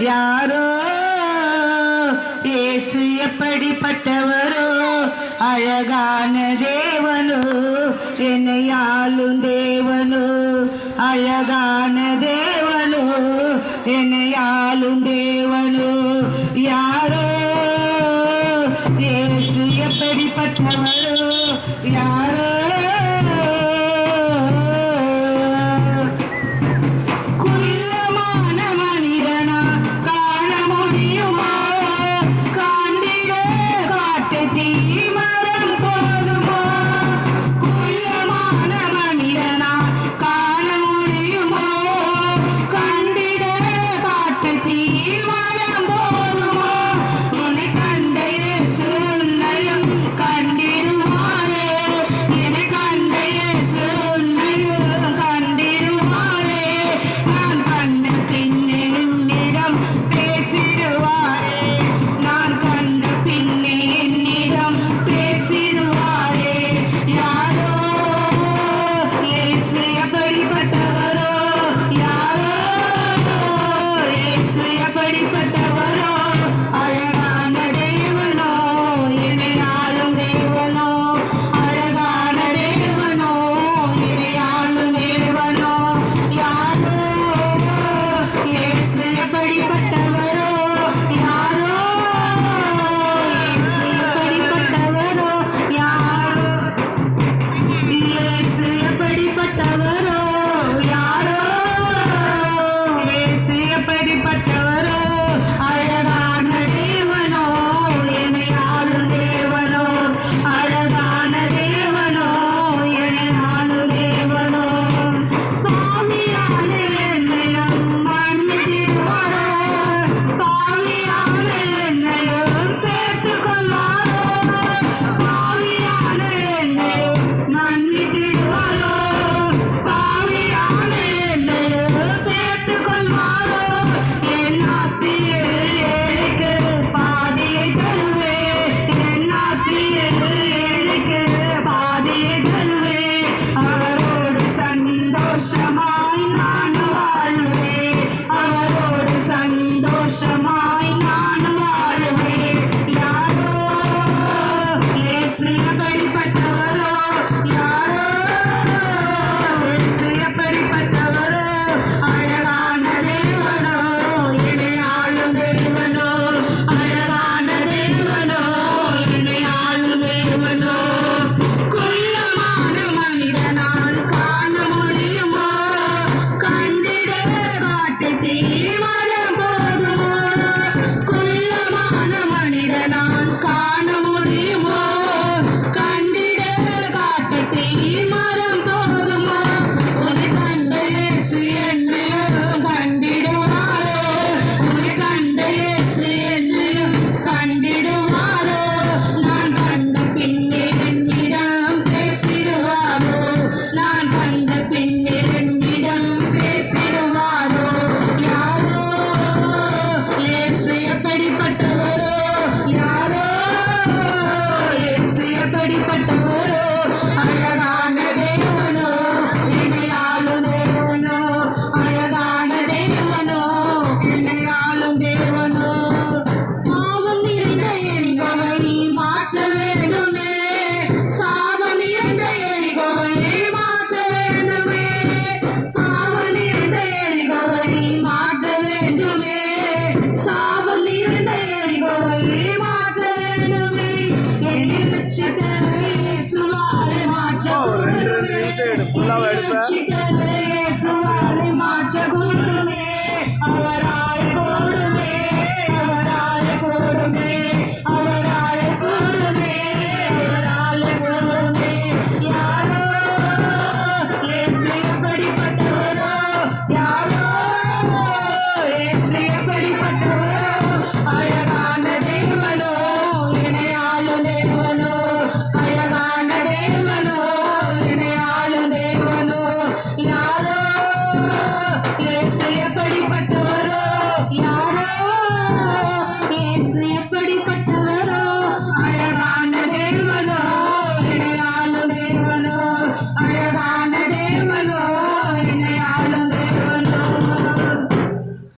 யாரோ ஏசு எப்படிப்பட்டவரோ அழகான தேவனு என்னையாலும் தேவனு அழகான தேவனு என்னையாலும் தேவனு யாரோ ஏசு எப்படிப்பட்டவர் Shama. ఫుల్